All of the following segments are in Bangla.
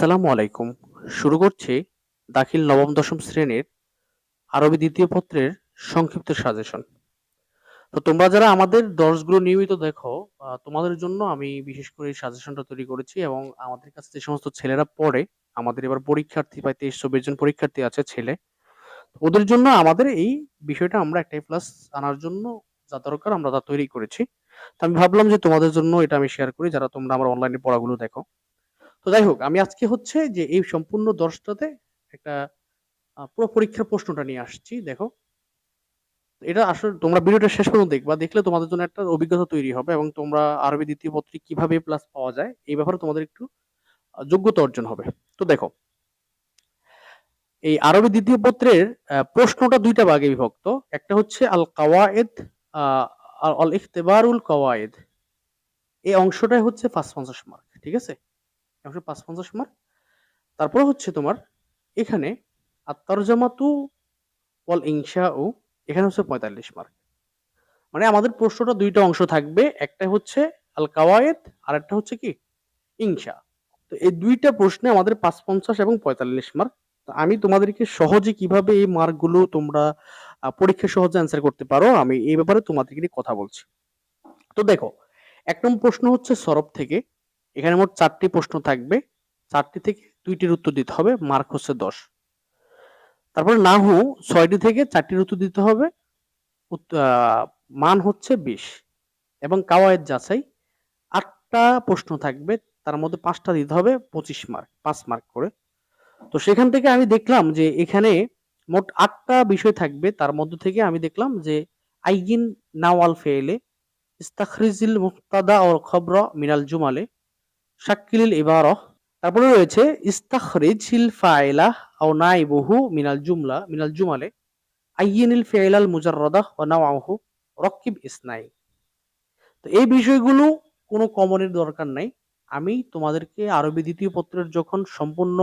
আসসালামু আলাইকুম। শুরু করছি দাখিল নবম দশম শ্রেণির আরবি দ্বিতীয় পত্রের সংক্ষিপ্ত সাজেশন। তো তোমরা যারা আমাদের দর্সগুলো নিয়মিত দেখো, তোমাদের জন্য আমি বিশেষ করে এই সাজেশনটা তৈরি করেছি এবং আমাদের কাছে যে সমস্ত ছেলেরা পড়ে, আমাদের এবার পরীক্ষার্থী প্রায় ২৩-২৪ জন পরীক্ষার্থী আছে ছেলে। ওদের জন্য আমাদের এই বিষয়টা আমরা একটাই প্লাস আনার জন্য যা দরকার আমরা তা তৈরি করেছি। তো আমি ভাবলাম যে তোমাদের জন্য এটা আমি শেয়ার করি যারা তোমরা আমার অনলাইনে পড়াগুলো দেখো। তো যাই হোক, আমি আজকে হচ্ছে যে এই সম্পূর্ণ দশটাতে একটা পুরো পরীক্ষার প্রশ্নটা নিয়ে আসছি। দেখো। এটা আসলে তোমরা ভিডিওটা শেষ পর্যন্ত দেখবা। দেখলে তোমাদের জন্য একটা অভিজ্ঞতা তৈরি হবে এবং তোমরা আরবি দ্বিতীয় পত্রে কীভাবে A+ পাওয়া যায়, এই ব্যাপারে তোমাদের একটু যোগ্যতা অর্জন হবে। তো দেখো। এই আরবি দ্বিতীয় পত্রের প্রশ্নটা ২ টা ভাগে বিভক্ত। একটা হচ্ছে আল কাওয়ায়েদ আল ইখতিবারুল কাওয়ায়েদ। এই অংশটাই হচ্ছে ৫৫০ মার্ক। ঠিক আছে? অংশে ৫৫০ মার্ক। তারপরে হচ্ছে তোমার এখানে আত-তারজামাতু ওয়াল ও এখানে হচ্ছে ৪৫ মার্ক। মানে আমাদের প্রশ্নটা দুইটা অংশ থাকবে। একটা হচ্ছে আল কাওয়ায়েদ আরেকটা হচ্ছে কি? ইনশা। তো এই দুইটা প্রশ্নে আমাদের ৫৫ এবং ৪৫ মার্ক। তো আমি তোমাদেরকে সহজে কীভাবে এই মার্কগুলো তোমরা, আ পরীক্ষায় সহজে অ্যান্সার করতে পারো, আমি এই ব্যাপারে তোমাদেরকে কথা বলছি। তো দেখো ১ নং প্রশ্ন হচ্ছে সরফ থেকে। এখানে মোট চারটি প্রশ্ন থাকবে। চারটি থেকে দুইটির উত্তর দিতে হবে। মার্ক হচ্ছে ১০। তারপরে নাহু ৬ টি থেকে ৪ টির উত্তর দিতে হবে। মান হচ্ছে ২০ এবং কাওয়ায়েদ যাচাই ৮ টা প্রশ্ন থাকবে। তার মধ্যে পাঁচটা দিতে হবে ২৫ মার্ক, পাঁচ মার্ক করে। তো সেখান থেকে আমি দেখলাম যে এখানে মোট আটটা বিষয় থাকবে। তার মধ্যে থেকে আমি দেখলাম যে আইগিন নাওয়াল ফেইলে ইস্তাখরিজিল মুবতাদা ওয়াল খবরা মিনাল জুমালে শাক্কিলিল ইবারাহ তারপরে রয়েছে ইস্তাখরিজিল ফাইলা আও নাইবুহু মিনাল জুমলা মিনাল জুমালে আইয়িনিল ফি'লাল মুজাররাদাহ ওয়া নাওয়াহু রক্কিব ইসনাই। তো এই বিষয়গুলো কোনো কমনের দরকার নাই। আমি তোমাদেরকে আরবি দ্বিতীয় পত্রের যখন সম্পূর্ণ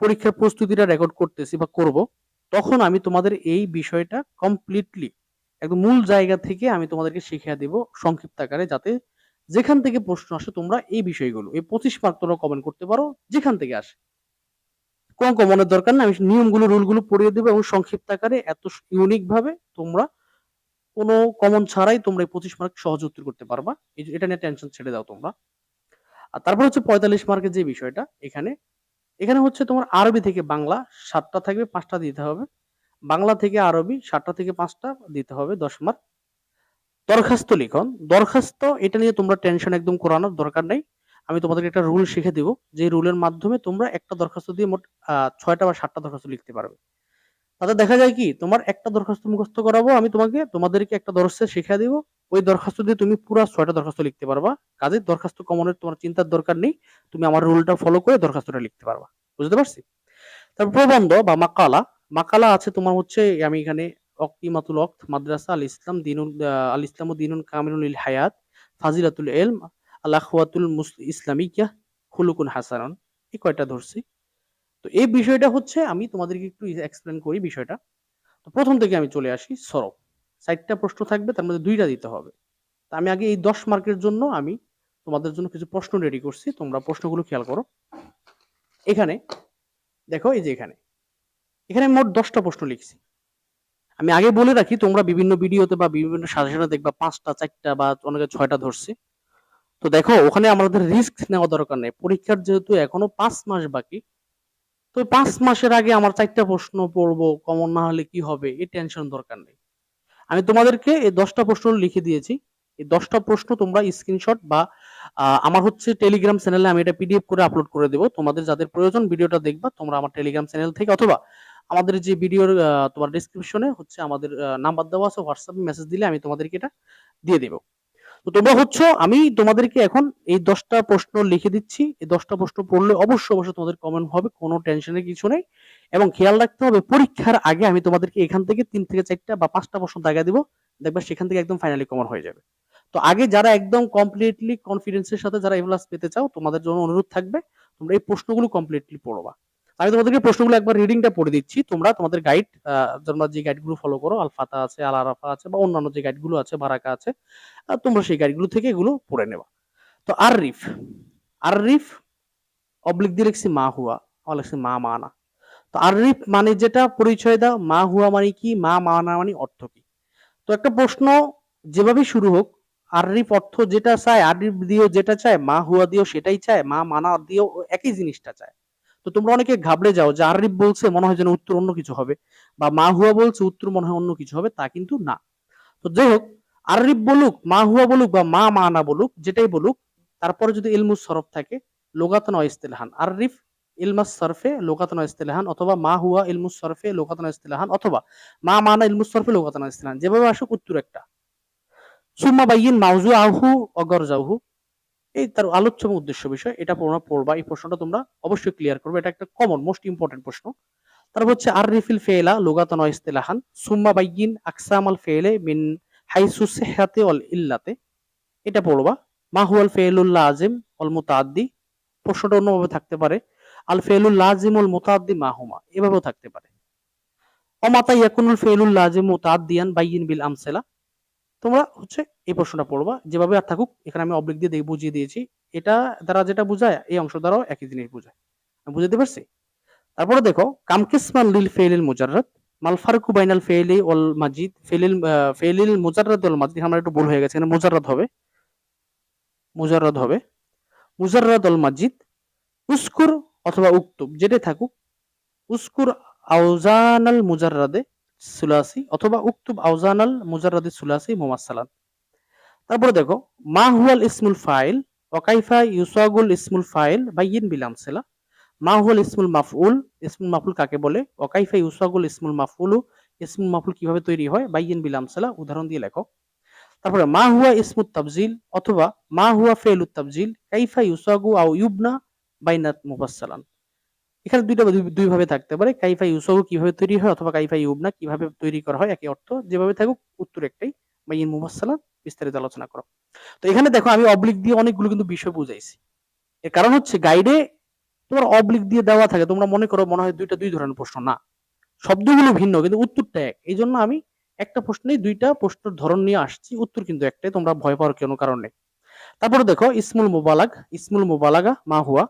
পরীক্ষার প্রস্তুতিটা রেকর্ড করতেছি বা করব, তখন আমি তোমাদের এই বিষয়টা কমপ্লিটলি একদম মূল জায়গা থেকে আমি তোমাদেরকে শিখিয়ে দেব সংক্ষিপ্ত আকারে যাতে যেখান থেকে প্রশ্ন আসে তোমরা এই বিষয়গুলো এই ২৫ মার্ক তোমরা কমেন্ট করতে পারো যেখান থেকে আসে। কোনো কমনের দরকার নাই। আমি নিয়মগুলো রুলগুলো পড়িয়ে দেব এবং সংক্ষিপ্ত আকারে এত ইউনিক ভাবে তোমরা কোনো কমন ছাড়াই তোমরা এই ২৫ মার্ক সহজে উত্তর করতে পারবা। এটা নিয়ে টেনশন ছেড়ে দাও তোমরা। আর তারপর হচ্ছে ৪৫ মার্কের যে বিষয়টা এখানে, এখানে হচ্ছে তোমার আরবি থেকে বাংলা সাতটা থাকবে পাঁচটা দিতে হবে। বাংলা থেকে আরবি সাতটা থেকে পাঁচটা দিতে হবে ১০ মার্ক। দরখাস্ত লিখন। দরখাস্ত এটা নিয়ে তোমরা টেনশন একদম করানোর দরকার নেই আমি তোমাদেরকে একটা রুল শিখে দিব। যে রুলের মাধ্যমে তোমরা একটা দরখাস্ত দিয়ে মোট ছয়টা বা সাতটা দরখাস্ত লিখতে পারবে। তাতে দেখা যায় কি তোমার একটা দরখাস্ত মুখস্থ করাবো আমি তোমাকে তোমাদেরকে একটা দরসে শিখে দিব। ওই দরখাস্ত দিয়ে তুমি পুরো ছয়টা দরখাস্ত লিখতে পারবা। কাজে দরখাস্ত কমনের তোমার চিন্তার দরকার নেই। তুমি আমার রুলটা ফলো করে দরখাস্তটা লিখতে পারবা। বুঝতে পারছি? তারপর প্রবন্ধ বা মাকালা, মাকালা আছে তোমার হচ্ছে আমি এখানে অক্তিমাতুল ওয়াক্ত, মাদ্রাসা আল ইসলাম, দিনুল আল ইসলামু দিনুন কামিলুন লিল হায়াত, ফাজিলাতুল ইলম, আল আখওয়াতুল মুস ইসলামিয়াহ খুলুকুন হাসানুন এই কয়টা ধরছি। তো এই বিষয়টা হচ্ছে, আমি তোমাদেরকে একটু এক্সপ্লেন করি বিষয়টা। তো প্রথম থেকে আমি চলে আসি সরফ। ৪ টা প্রশ্ন থাকবে, তার মধ্যে দুইটা দিতে হবে। তা আমি আগে এই ১০ মার্কের জন্য আমি তোমাদের জন্য কিছু প্রশ্ন রেডি করছি। তোমরা প্রশ্নগুলো খেয়াল করো। এখানে, দেখো এই যে এখানে। এখানে মোট দশটা প্রশ্ন লিখছি। আমি আগে বলে রাখি তোমরা বিভিন্ন ভিডিওতে বা বিভিন্ন সাজেশনে দেখবা ৫ টা ৪ টা বা অনেকে ৬ টা ধরছে। তো দেখো ওখানে আমাদের রিস্ক নেওয়া দরকার নেই। পরীক্ষার যেহেতু এখনও ৫ মাস বাকি। তো ৫ মাসের আগে আমার ৪ টা প্রশ্ন পড়ব, কমন না হলে কি হবে? এই টেনশন দরকার নেই। আমি তোমাদেরকে এই দশটা প্রশ্ন লিখে দিয়েছি। এই দশটা প্রশ্ন তোমরা স্ক্রিনশট বা আমার হচ্ছে টেলিগ্রাম চ্যানেলে আমি এটা পিডিএফ করে আপলোড করে দেবো তোমাদের যাদের প্রয়োজন ভিডিওটা দেখবা তোমরা আমার টেলিগ্রাম চ্যানেল থেকে অথবা আমাদের যে ভিডিওর তোমার ডেসক্রিপশনে হচ্ছে আমাদের নাম্বার দেওয়া আছে এ মেসেজ দিলে আমি তোমাদেরকে এটা দিয়ে দেব। তো তোমরা হচ্ছে আমি তোমাদেরকে এখন এই ১০ টা প্রশ্ন লিখে দিচ্ছি। এই ১০ টা প্রশ্ন পড়লে অবশ্যই, অবশ্যই তোমাদের কমন হবে। কোনো টেনশনের কিছু নেই। এবং খেয়াল রাখতে হবে পরীক্ষার আগে আমি তোমাদেরকে এখান থেকে ৩ থেকে ৪ টা বা ৫ টা প্রশ্ন দাগায় দিব। দেখবা সেখান থেকে একদম ফাইনালি কমন হয়ে যাবে। তো আগে যারা একদম কমপ্লিটলি কনফিডেন্সের সাথে যারা A+ পেতে চাও তোমাদের জন্য অনুরোধ থাকবে তোমরা এই প্রশ্নগুলো কমপ্লিটলি পড়বা। আমি তোমাদেরকে প্রশ্নগুলো একবার রিডিংটা পড়ে দিচ্ছি। তোমরা তোমাদের গাইড তোমরা যে গাইডগুলো ফলো করো আলফাতা আছে, আল আরাফা আছে বা অন্যান্য যে গাইডগুলো আছে, বারাকা আছে। তোমরা সেই গাইডগুলো থেকে এগুলো পড়ে নেবা। তো আররিফ, আররিফ অবলিক দিয়ে লিখছি মা হুয়া আবার লিখছি মা মানা তো আরিফ মানে যেটা পরিচয় দাও মা হুয়া মানে কি মা মানা মানে অর্থ কি তো একটা প্রশ্ন যেভাবে শুরু হোক আরিফ অর্থ যেটা চায় আরিফ দিয়েও যেটা চায় মা হুয়া দিয়েও সেটাই চায় মা মানা দিয়েও একই জিনিসটা চায় তো তোমরা অনেকে ঘাবড়ে যাও যে আরিফ বলছে মনে হয় যেন উত্তর অন্য কিছু হবে বা মা হুয়া বলছে উত্তর মনে হয় অন্য কিছু হবে, তা কিন্তু না। তো যাই হোক, আরিফ বলুক মা হুয়া বলুক বা মা মানা বলুক, যেটাই বলুক, তারপরে যদি ইলমুস সরফ থাকে, লোগাতন ইস্তেলাহান আরিফ ইলমাস সরফে লোকাতন ইস্তেলাহান অথবা মা হুয়া ইলমুস সরফে লোকাতন ইস্তেলাহান অথবা মা মানা ইলমুস সরফে লোকাতন ইস্তেলাহান যেভাবে আসুক, উত্তর একটা। সুম্মা বাইয়িন মাউজু আহু অগর জাহু এই তার আলোচ্য উদ্দেশ্য বিষয়, এটা তোমরা পড়বা, এই প্রশ্নটা তোমরা অবশ্যই ক্লিয়ার করবে, এটা একটা কমন মোস্ট ইম্পর্টেন্ট প্রশ্ন। তারপর হচ্ছে আর রিফিল ফেলা লোগাতন ইস্তেলাহান, সুম্মা বাইয়িন আকসামাল ফেলে মিন হাইসু সেহাতে অল ইল্লাতে। এটা পড়বা, মা হুয়াল ফেলুল লাজিম অল মুতাদ্দি? প্রশ্নটা অন্যভাবে থাকতে পারে, আল ফেলুল লাজিম অল মুতাদ্দি মা হুমা? এভাবেও থাকতে পারে। অমাতা ইয়াকুনুল ফেলুল লাজিম মুতাদ্দিয়ান বাইয়িন বিল আমসালা? তোমরা হচ্ছে এই প্রশ্নটা পড়বা, যেভাবে আর থাকুক, এখানে আমি অবলিক দিয়ে বুঝিয়ে দিয়েছি। এটা দ্বারা যেটা বোঝায়, এই অংশ দ্বারাও একই জিনিস বোঝায়। বুঝাতে পারছি? তারপরে দেখো কামকিসমান লিল ফেলিল মুজাররাদ, মাল ফারকু বাইনাল ফেলি ওয়াল মাজিদ ফেলিল ফেলিল মুজাররাদ ওয়াল মাজিদ, আমার একটু ভুল হয়ে গেছে, এখানে মুজাররাদ হবে। মুজাররাদ হবে। মুজাররাদ ওয়াল মাজিদ, উস্কুর অথবা উক্তুব, যেটাই থাকুক, উস্কুর আউজানাল মুজাররাদে সুলাসি অথবা উক্তুব আউজানাল মুজাররাদে সুলাসি মুমাসসালান। তারপরে দেখো, মা হুয়াল ইসমুল ফাইল, ওকাইফা ইউসাগুল ইসমুল ফাইল, বাইয়িন বিল আমসালা। মা হুয়াল ইসমুল মাফউল, ইসমুল মাফুল কাকে বলে? ওকাইফা ইউসাগুল ইসমুল মাফউলু, ইসমুল মাফুল কীভাবে তৈরি হয়? বাইয়িন বিল আমসালা, উদাহরণ দিয়ে লেখো। তারপরে মা হুয়া ইসমুত তাবজিল, অথবা মা হুয়া ফেলুত তাবজিল, কাইফা ইউসাগু আও ইউবনা বাইনাত মুফাসসালান। এখানে দুইটা দুই ভাবে থাকতে পারে। কাইফা ইউসাগু কীভাবে তৈরি হয় অথবা কাইফা ইউবনা কীভাবে তৈরি করা হয় একই অর্থ যেভাবে থাকুক, উত্তর একটাই। বাইন মুফাসসালান, বিস্তারিত আলোচনা করো। তো এখানে দেখো, আমি অবলিক দিয়ে অনেকগুলো কিন্তু বিষয় বুঝাইছি। এর কারণ হচ্ছে গাইডে তোমার অবলিক দিয়ে দেওয়া থাকে। তোমরা মনে করো, মনে হয় দুইটা দুই ধরনের প্রশ্ন। না, শব্দগুলো ভিন্ন, কিন্তু উত্তরটা এক। এই জন্য আমি একটা প্রশ্নেই দুইটা প্রশ্নের ধরন নিয়ে আসছি। উত্তর কিন্তু একটাই, তোমরা ভয় পাওয়ার কোনো কারণ নেই। তারপরে দেখো, ইসমুল মোবালাগ, ইসমুল মোবালাগা মা হুয়া।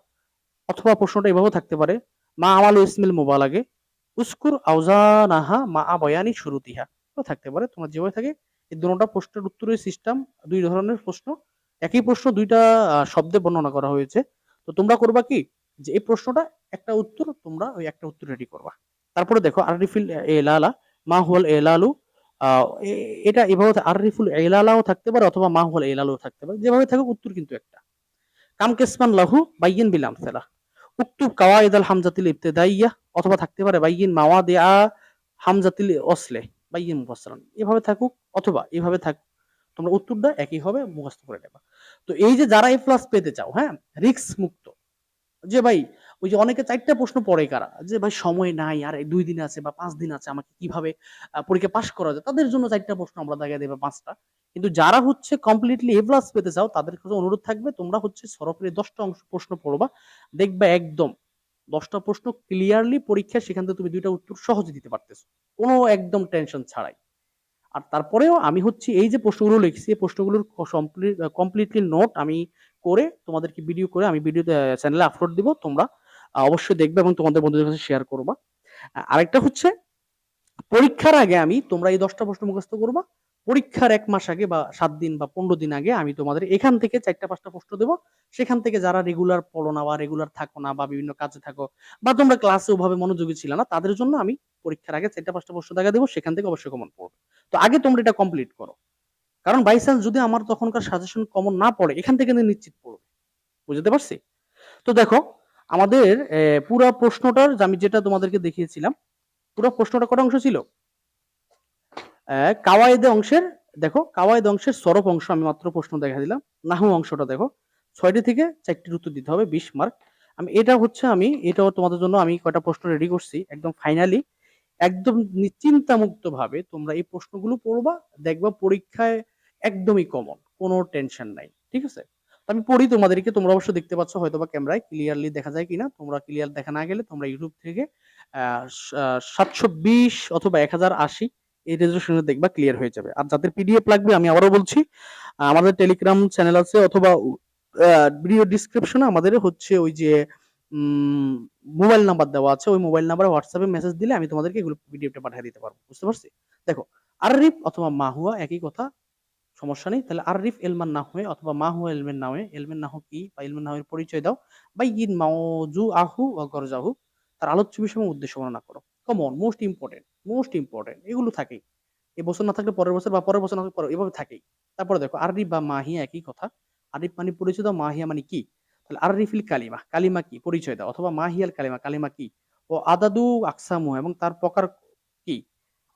অথবা প্রশ্নটা এভাবেও থাকতে পারে, মা আমাল ইসমিল মোবালাগে, উস্কুর আউজানাহা মা বয়ানি শুরুতিহা। থাকতে পারে, তোমার যেভাবে থাকে, এই দুটোটা প্রশ্নের উত্তরের সিস্টেম দুই ধরনের প্রশ্ন, একই প্রশ্ন দুইটা শব্দে বর্ণনা করা হয়েছে। তো তোমরা করবা কি, যে এই প্রশ্নটা একটা উত্তর, তোমরা ওই একটা উত্তর রেডি করবা। তারপরে দেখো আরিফিল এলালা, মা হুয়াল এলালু এটা এভাবে আরিফুল এলালাও থাকতে পারে অথবা মা হুয়াল এলালু থাকতে পারে। যেভাবে থাকুক, উত্তর কিন্তু একটা। কাম কেসমান লাহু বাইয়িন বিল আমসালা। উক্তুব কাওয়াইদ আল হামজাতিল ইবতেদাইয়া, অথবা থাকতে পারে বাইয়িন দেয়া হামজাতিল অসলে বাইয়িন মুফাসসালান এভাবে থাকুক অথবা এভাবে থাক তোমরা উত্তরটা একই হবে মুখস্থ করে নেবা। তো এই যে যারা এ প্লাস পেতে চাও হ্যাঁ রিক্স মুক্ত, যে ভাই ওই যে অনেকে চারটা প্রশ্ন পড়ে কারা? যে ভাই সময় নাই, আর দুই দিন আছে বা পাঁচ দিন আছে, আমাকে কীভাবে পরীক্ষা পাশ করা যায়? তাদের জন্য চারটা প্রশ্ন আমরা দেখাই দেবে, পাঁচটা। কিন্তু যারা হচ্ছে কমপ্লিটলি এ প্লাস পেতে চাও, তাদের কাছে অনুরোধ থাকবে, তোমরা হচ্ছে সরকারি দশটা অংশ প্রশ্ন পড়বা, দেখবে একদম দশটা প্রশ্ন ক্লিয়ারলি পরীক্ষা সেখান থেকে তুমি দুইটা উত্তর সহজে দিতে পারতেছো। কোনো একদম টেনশন ছাড়াই। আর তারপরেও আমি হচ্ছে এই যে প্রশ্নগুলো লিখছি, এই প্রশ্নগুলোর কমপ্লিটলি নোট আমি করে তোমাদেরকে ভিডিও করে আমি ভিডিও চ্যানেলে আপলোড দিব, তোমরা অবশ্যই দেখবে এবং তোমাদের বন্ধুদের কাছে শেয়ার করবা। আরেকটা হচ্ছে, পরীক্ষার আগে আমি তোমরা এই দশটা প্রশ্ন মুখস্থ করবা। পরীক্ষার এক মাস আগে বা সাত দিন বা পনেরো দিন আগে আমি তোমাদের এখান থেকে চারটা পাঁচটা প্রশ্ন দেবো। সেখান থেকে যারা রেগুলার পড়ো না বা রেগুলার থাকো না বা বিভিন্ন কাজে থাকো বা তোমরা ক্লাসে ওভাবে মনোযোগী ছিল না, তাদের জন্য আমি পরীক্ষার আগে চারটা পাঁচটা প্রশ্ন দেখা দেবো, সেখান থেকে অবশ্যই কমন পড়বে তো আগে তোমরা এটা কমপ্লিট করো। কারণ বাই চান্স যদি আমার তখনকার সাজেশন কমন না পড়ে, এখান থেকে নিশ্চিত পড়বে। বুঝতে পারছি? তো দেখো আমাদের পুরো প্রশ্নটার আমি যেটা তোমাদেরকে দেখিয়েছিলাম, পুরো প্রশ্নটা কটা অংশ ছিল? কাওয়াইদে অংশের, দেখো কাওয়াইদ অংশের সরব অংশ, আমি মাত্র প্রশ্ন দেখা দিলাম। নাহু অংশটা দেখো, ছয়টি থেকে চারটির উত্তর দিতে হবে, বিশ মার্ক। আমি, এটা হচ্ছে আমি, এটাও তোমাদের জন্য আমি কয়টা প্রশ্ন রেডি করছি, একদম ফাইনালি একদম চিন্তামুক্ত ভাবে তোমরা এই প্রশ্নগুলো পড়বা, দেখবা পরীক্ষায় একদমই কমন কোনো টেনশন নাই, ঠিক আছে? আমি পড়ি তোমাদেরকে, তোমরা অবশ্য দেখতে পাচ্ছ হয়তো বা ক্যামেরায় ক্লিয়ারলি দেখা যায় কিনা। তোমরা ক্লিয়ার দেখা না গেলে তোমরা ইউটিউব থেকে সাতশো বিশ অথবা এক হাজার আশি এই রেজলিউশনে দেখবা ক্লিয়ার হয়ে যাবে। আর যাদের পিডিএফ লাগবে, আমি আবারও বলছি, আমাদের টেলিগ্রাম চ্যানেল আছে অথবা ভিডিও ডিসক্রিপশনে আমাদের হচ্ছে ওই যে মোবাইল নাম্বার দেওয়া আছে। ওই মোবাইল নাম্বারে হোয়াটসঅ্যাপে মেসেজ দিলে আমি তোমাদেরকে এগুলো পিডিএফটা পাঠিয়ে দিতে পারব। বুঝতে পারছি? দেখো আররিফ অথবা মাহুয়া একই কথা সমস্যা নেই। তাহলে আররিফ এলমান না হয়ে অথবা মাহুয়া এলমেন নামে এলমেন নাহ কি বা এলমেন নাহের পরিচয় দাও, বা ইন মাওজু আহু বা গরজাহু, তার আলোচ্য বিষয় উদ্দেশ্য বর্ণনা করো। Common most important most important এগুলো থাকেই। এবছর না থাকলে পরের বছর বা পরের বছর না থাকলে এভাবে থাকেই। তারপরে দেখো, আররিফ বা মাহিয়া একই কথা। আরিফ মানে পরিচয় দাও, মাহিয়া মানে কি? তাহলে আররিফিল কালিমা কালিমা কি? পরিচয় দাও, অথবা মাহিয়াল কালিমা কালিমা কি? ও আদাদু আকসামু এবং তার প্রকার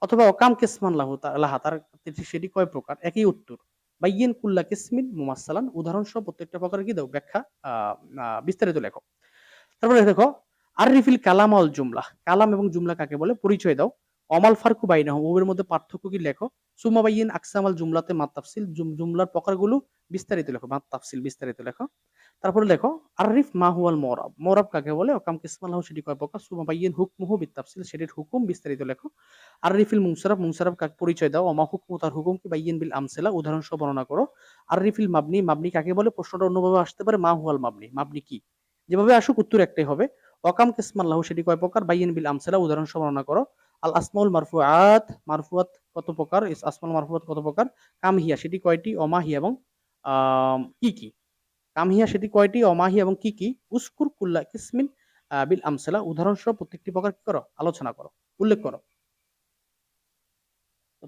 অথবা অকাম কিসমান লাহু তার সেটি কয় প্রকার? একই উত্তর, বাইয়েন কুল্লা কিসমিন মুমাসালান উদাহরণ সহ প্রত্যেকটা প্রকার কি দাও ব্যাখ্যা বিস্তারিত লেখো। তারপরে দেখো, আররিফিল কালাম অল জুমলা, কালাম এবং জুমলা কাকে বলে? পরিচয় দাও। অমাল ফারকু বাইনাহু উভয়ের মধ্যে পার্থক্য কি লেখো? সুমা বাইয়েন আকসামাল জুমলাতে মাত তাফসিল, জুম- জুমলার প্রকারগুলো বিস্তারিত লেখো, মাত তাফসিল বিস্তারিত লেখো। তারপরে লেখো আরিফ মাহুয়াল মরাব। মরাব কাকে বলে? অকাম কিসমাল্লাহ সেটি কয় প্রকার? সুমা বাইয়েন হুকমুহু বিতাফসিল সেটির হুকুম বিস্তারিত লেখো। আরিফিল মুনসারাফ মুনসারাফ কাকে পরিচয় দাও? অমা হুকমু তার হুকুম কি? বাইয়েন বিল আমসেলা উদাহরণ সহ বর্ণনা করো। আরিফিল মাবনি মাবনি কাকে বলে? প্রশ্নটা অন্যভাবে আসতে পারে মাহুয়াল মাবনি মাবনি কি? যেভাবে আসুক উত্তর একটাই হবে অকাম কিসমাল্লাহ সেটি কয় প্রকার? বাইয়েন বিল আমসেলা উদাহরণ সহ বর্ণনা করো। আল আসমাউল মারফুআত মারফুয়াত কত প্রকার? আসমাউল মারফুয়াত কত প্রকার? কামহিয়া সেটি কয়টি? অমাহিয়া এবং আম, কি কি? কামহিয়া সেটি কয়টি, অমাহি এবং কি কি? উস্কুর কুল্লা কিসমিন বিল আমসালা। উদাহরণসহ প্রত্যেকটি প্রকার কি করো? আলোচনা করো, উল্লেখ করো।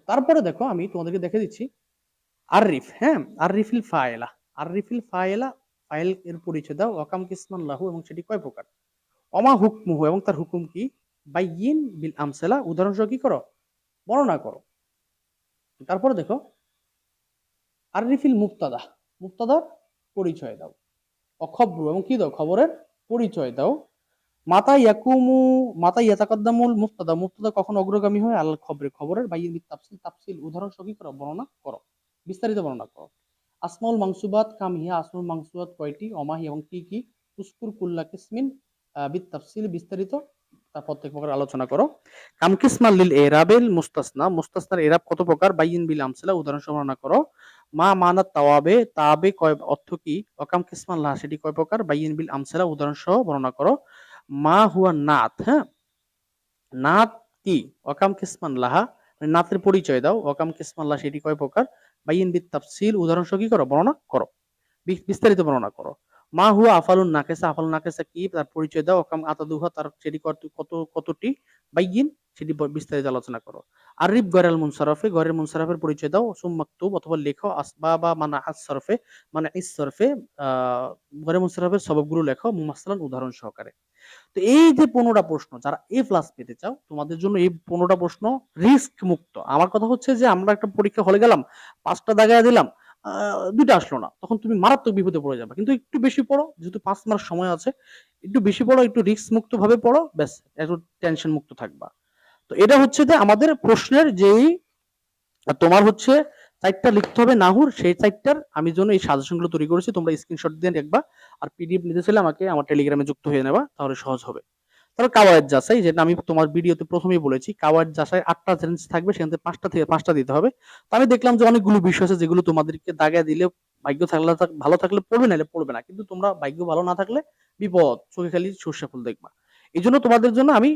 তারপরে দেখো, আমি তোমাদেরকে দেখে দিচ্ছি। আররিফ হ্যাঁ? আররিফিল ফায়েলা। আররিফিল ফায়েলা ফাইল এর পরিচয় দাও। অকাম কিসমান লাহু এবং সেটি কয় প্রকার? অমা হুকমুহু এবং তার হুকুম কি? বাইয়িন বিল আমসালা। উদাহরণসহ কি করো? বর্ণনা করো। তারপরে দেখো, আররিফিল মুক্তাদা। মুক্তাদার পরিচয় দাও। অখবর এবং কি দাও? খবরের পরিচয় দাও। মাতা ইয়াকুমু মাতা ইয়াতাকাদ্দামুল মুফতাদা। মুফতাদা কখন অগ্রগামী হয়? আল খবরে খবরের বাইয়ের তাফসিল তাফসিল উদাহরণ সহ কি করো, বর্ণনা করো। বিস্তারিত বর্ণনা করো। আসমাউল মাংসুবাত কামিয়া আসমাউল মাংসুবাত কয়টি? অমাহি এবং কি কি? উস্কুর কুল্লা কিসমিন বিত তাফসিল বিস্তারিত। তার প্রত্যেক প্রকার আলোচনা করো। কাম কিসমাল লিল এরাবেল মুস্তাসনা। মুস্তাসনার এরাব কত প্রকার? বাইয়িন বিল আমসিলা উদাহরণ সহ বর্ণনা করো। মা মানাত তাওয়াবে তাবে কয় অর্থ কি? অকাম কিসমান লাহা সেটি কয় প্রকার? বাইয়িন বিল আমসালা উদাহরণ সহ বর্ণনা করো। মা হুয়া নাথ হ্যাঁ? নাত কি? অকাম কিসমান লাহা মানে নাতের পরিচয় দাও। অকাম কিসমান লা, সেটি কয় প্রকার? বাইয়িন বিল তাফসিল উদাহরণ সহ কি করো? বর্ণনা করো। বিস্তারিত বর্ণনা করো। মা হুয়া আফালুন নাকেসা আফালুন নাকেসা কি? তার পরিচয় দাও। অকাম আতাদুহা, তার সেটি কত কত, কতটি? বাইগিন সেটি বিস্তারিত আলোচনা করো। আর আরিফ গরেল মুনসারফে গরের মুনসারফের পরিচয় দাও। সুম মাকতুব, অথবা লেখো, আসবাবা মানা আস সরফে মানে ইস সরফে, আহ গরে মুনসারফের সবগুলো লেখো মুমাসালান উদাহরণ সহকারে। তো এই যে পনেরোটা প্রশ্ন, যারা এ প্লাস পেতে চাও, তোমাদের জন্য এই পনেরোটা প্রশ্ন রিস্ক মুক্ত। আমার কথা হচ্ছে যে আমরা একটা পরীক্ষা হলে গেলাম, পাঁচটা দাগায় দিলাম দুইটা আসলো না। তখন তুমি মারাত্মক বিপদে পড়ে যাবে। কিন্তু একটু বেশি পড়ো, যেহেতু পাঁচ মাস সময় আছে, একটু বেশি পড়ো, একটু রিস্ক মুক্ত ভাবে পড়ো, ব্যাস, একটু টেনশন মুক্ত থাকবা। তো এটা হচ্ছে যে আমাদের প্রশ্নের যেই, তোমার হচ্ছে চারটা লিখতে হবে নাহুর, সেই চারটার আমি জন্য এই সাজেশনগুলো তৈরি করেছি, তোমরা স্ক্রিনশট দিয়ে দেখবা, আর পিডিএফ নিতে চাইলে আমাকে আমার টেলিগ্রামে যুক্ত হয়ে নেবা, তাহলে সহজ হবে। তারপর কাওয়ায়েদ যাচাই, যেটা আমি তোমার ভিডিওতে প্রথমেই বলেছি কাওয়ায়েদ যাচাই আটটা চ্যালেঞ্জ থাকবে, সেখান থেকে পাঁচটা থেকে পাঁচটা দিতে হবে। তো আমি দেখলাম যে অনেকগুলো বিষয় আছে যেগুলো তোমাদেরকে দাগা দিলে ভাগ্য থাকলে ভালো থাকলে পড়বে, নাহলে পড়বে না। কিন্তু তোমরা ভাগ্য ভালো না থাকলে বিপদ, চোখে খালি সর্ষে ফুল দেখবা। এই জন্য তোমাদের জন্য আমি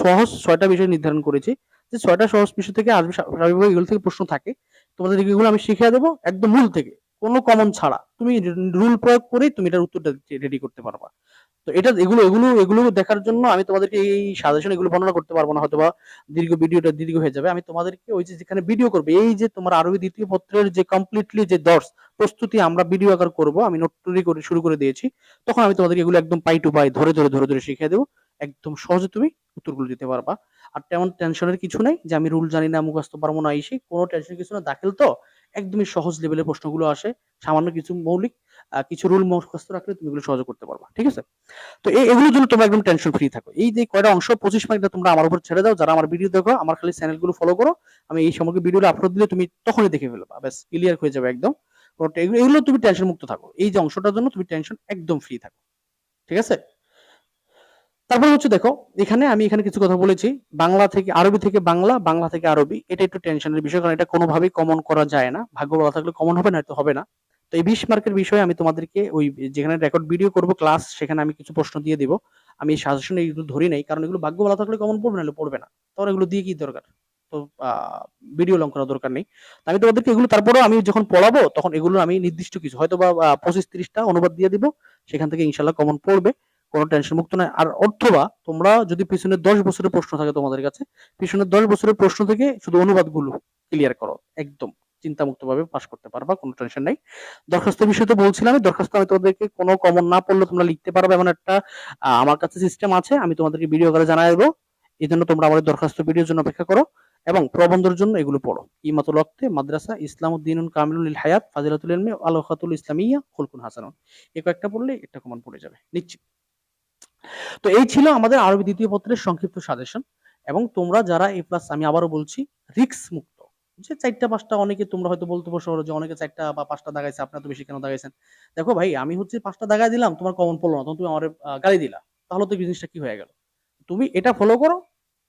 সহজ ছয়টা বিষয় নির্ধারণ করেছি। যে ছয়টা সহজ বিষয় থেকে আসবে স্বাভাবিকভাবে এগুলো থেকে প্রশ্ন থাকে। তোমাদের এগুলো আমি শিখিয়ে দেবো একদম মূল থেকে। কোনো কমন ছাড়া। তুমি রুল প্রয়োগ করেই তুমি এটার উত্তরটা রেডি করতে পারবা। তো এটা এগুলো এগুলো এগুলো দেখার জন্য আমি তোমাদেরকে এই সাজেশন এগুলো বর্ণনা করতে পারব না হয়তো বা দীর্ঘ ভিডিওটা দীর্ঘ হয়ে যাবে। আমি তোমাদেরকে ওই যেখানে ভিডিও করবে, এই যে তোমার আরবি দ্বিতীয় পত্রের যে কমপ্লিটলি যে দর্শ প্রস্তুতি আমরা ভিডিও আকার করব, আমি নোট তৈরি করে শুরু করে দিয়েছি, তখন আমি তোমাদেরকে এগুলো একদম পাই টু পাই ধরে ধরে ধরে ধরে শিখিয়ে দেবো। একদম সহজে তুমি উত্তরগুলো দিতে পারবা। আর তেমন টেনশনের কিছু নাই যে আমি রুল জানি না, মুখস্থ পারব না এসে কোনো টেনশন কিছু না। দাখিল তো? একদমই সহজ লেভেলের প্রশ্নগুলো আসে। সামান্য কিছু মৌলিক কিছু রুল মুখস্থ রাখলে তুমি এগুলো সহজে করতে পারবা, ঠিক আছে? তো এগুলোর জন্য তোমরা একদম টেনশন ফ্রি থাকো। এই যে কয়টা অংশ, পঁচিশ মার্কটা তোমরা আমার উপর ছেড়ে দাও, যারা আমার ভিডিও দেখো, আমার খালি চ্যানেলগুলো ফলো করো, আমি এই সমগ্র ভিডিওটা আপলোড দিলে তুমি তখনই দেখে ফেলবা, ব্যাস ক্লিয়ার হয়ে যাবে একদম। এগুলো তুমি টেনশন মুক্ত থাকো। এই যে অংশটার জন্য তুমি টেনশন একদম ফ্রি থাকো, ঠিক আছে? তারপর হচ্ছে দেখো, এখানে আমি এখানে কিছু কথা বলেছি বাংলা থেকে, আরবি থেকে বাংলা বাংলা থেকে আরবি এটা একটু টেনশনের বিষয়, কারণ এটা কোনোভাবেই কমন করা যায় না ভাগ্য ভালো থাকলে কমন হবে না তো হবে না তো এই 20 মার্কের বিষয়ে আমি তোমাদেরকে ওই যেখানে রেকর্ড ভিডিও করব ক্লাস সেখানে আমি কিছু প্রশ্ন দিয়ে দিব। আমি সাজেশন এগুলো ধরি নাই। কারণ এগুলো ভাগ্য ভালো থাকলে কমন পড়বে, নাহলে পড়বে না। তখন এগুলো দিয়ে কি দরকার? তো ভিডিও লং করার দরকার নেই। আমি তোমাদেরকে এগুলো তারপরেও আমি যখন পড়াবো, তখন এগুলো আমি নির্দিষ্ট কিছু, হয়তোবা, আ 25-30 টা অনুবাদ দিয়ে দিব। সেখান থেকে ইনশাল্লাহ কমন পড়বে। কোন টেনশন মুক্ত নয়। আর অথবা তোমরা যদি পিছনের 10 বছরের প্রশ্ন থাকে তোমাদের কাছে, পিছনের 10 বছরের প্রশ্ন থেকে শুধু অনুবাদগুলো ক্লিয়ার করো। একদম চিন্তামুক্তভাবে পাস করতে পারবা। কোন টেনশন নাই। দরখাস্তের বিষয়ে তো বলছিলামই। দরখাস্ত আমি তোমাদেরকে কোন কমন না পড়লে তোমরা লিখতে পারবে এমন একটা আমার কাছে সিস্টেম আছে। আমি তোমাদেরকে ভিডিও করে জানায় দেব। এজন্য তোমরা আমাদের দরখাস্ত ভিডিওর জন্য অপেক্ষা করো এবং প্রবন্ধের জন্য এগুলো পড়ো। ইমাতুল ওয়াক্তে মাদ্রাসা ইসলামউদ্দিনুন কামিলুল লিল হায়াত ফাজিলাতুল ইলমি আল ইসলামিয়া খুলকুন হাসানুন। এই কয়েকটা পড়লে একটা কমন পড়ে যাবে। নিশ্চিত। তো এই ছিল আমাদের আরবি দ্বিতীয় পত্রের সংক্ষিপ্ত সাজেশন এবং তোমরা যারা এ প্লাস আমি আবারও বলছি রিস্ক মুক্ত যে ৪ টা ৫ টা অনেকে তোমরা হয়তো বলতে বসো যে অনেকে ৪ টা বা ৫ টা দাগাইছে আপনি এত বেশি কেন দাগাইছেন? দেখো ভাই আমি হচ্ছে ৫ টা দাগায় দিলাম তোমার কমন পড়ল না। তখন তুমি আমার গালি দিলা। তাহলে তো জিনিসটা কি হয়ে গেল? তুমি এটা ফলো করো।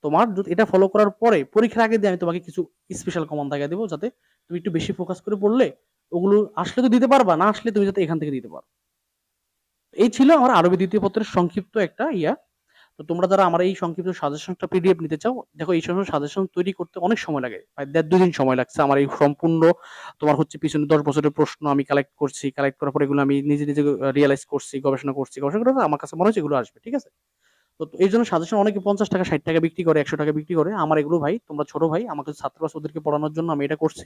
তোমার এটা ফলো করার পরে পরীক্ষার আগে দিয়ে আমি তোমাকে কিছু স্পেশাল কমন দাগায় দেবো যাতে তুমি একটু বেশি ফোকাস করে পড়লে ওগুলো আসলে তো দিতে পারবা, না আসলে তুমি যাতে এখান থেকে দিতে পারো। এই ছিল আমার আরবি দ্বিতীয় পত্রের সংক্ষিপ্ত একটা ইয়া। তো তোমরা যারা আমার এই সংক্ষিপ্ত সাজেশনটা পিডিএফ নিতে চাও, দেখো এই সমস্ত সাজেশন তৈরি করতে অনেক সময় লাগে। প্রায় দেড় দুদিন সময় লাগছে। আমার এই সম্পূর্ণ তোমার হচ্ছে পিছনে ১০ বছরের প্রশ্ন আমি কালেক্ট করছি। কালেক্ট করার পর এগুলো আমি নিজে, নিজে রিয়ালাইজ করছি, গবেষণা করছি। গবেষণা করে আমার কাছে মনে হচ্ছে এগুলো আসবে। ঠিক আছে? তো এই জন্য সাজেশন অনেকে ৳৫০, ৳৬০ বিক্রি করে, ৳১০০ বিক্রি করে। আমার এগুলো ভাই তোমরা ছোট ভাই, আমাকে ছাত্র ওদেরকে পড়ানোর জন্য আমি এটা করছি।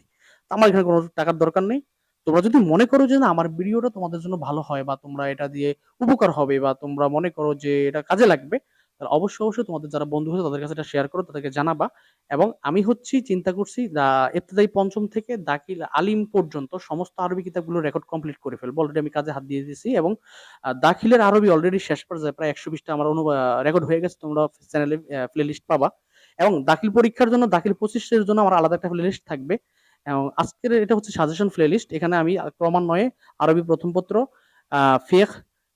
আমার এখানে কোনো টাকার দরকার নেই। তোমরা যদি মনে করো যে না আমার ভিডিওটা তোমাদের জন্য ভালো হয় বা তোমরা এটা দিয়ে উপকার হবে বা তোমরা মনে করো যে এটা কাজে লাগবে, তাহলে অবশ্যই, অবশ্যই তোমাদের যারা বন্ধু আছে তাদের কাছে এটা শেয়ার করো, তাদেরকে জানাবা এবং আমি হচ্ছি চিন্তা করছি দা ইবতেদায়ী পঞ্চম থেকে দাখিল আলিম পর্যন্ত সমস্ত আরবি কিতাবগুলো রেকর্ড কমপ্লিট করে ফেলব। অলরেডি আমি কাজে হাত দিয়ে দিয়েছি এবং দাখিলের আরবি অলরেডি শেষ পর্যায়ে প্রায় একশো বিশটা আমার অনুবা রেকর্ড হয়ে গেছে। তোমরা চ্যানেলে অ্যা প্লেলিস্ট পাবা এবং দাখিল পরীক্ষার জন্য দাখিল ২৫ এর জন্য আমার আলাদা একটা প্লে লিস্ট থাকবে আজকের এটা হচ্ছে সাজেশন প্লেলিস্ট। এখানে আমি ক্রমান্বয়ে আরবি প্রথম পত্র, ফিকহ,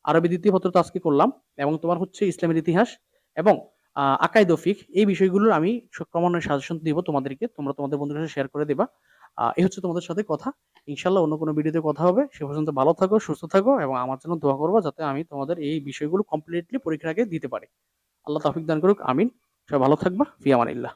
আরবি দ্বিতীয় পত্র তো আজকে করলাম এবং তোমার হচ্ছে ইসলামের ইতিহাস এবং আ আকাইদ ও এই বিষয়গুলোর আমি ক্রমান্বয়ে সাজেশন দিব তোমাদেরকে। তোমরা তোমাদের বন্ধুদের সাথে শেয়ার করে দিবা। এই হচ্ছে তোমাদের সাথে কথা। ইনশাল্লাহ অন্য কোনো ভিডিওতে কথা হবে। সে পর্যন্ত ভালো থাকো, সুস্থ থাকো এবং আমার জন্য দোয়া করব যাতে আমি তোমাদের এই বিষয়গুলো কমপ্লিটলি পরীক্ষার আগে দিতে পারি। আল্লাহ তাফিক দান করুক। আমিন। সবাই ভালো থাকবা। ফি আমানিল্লাহ।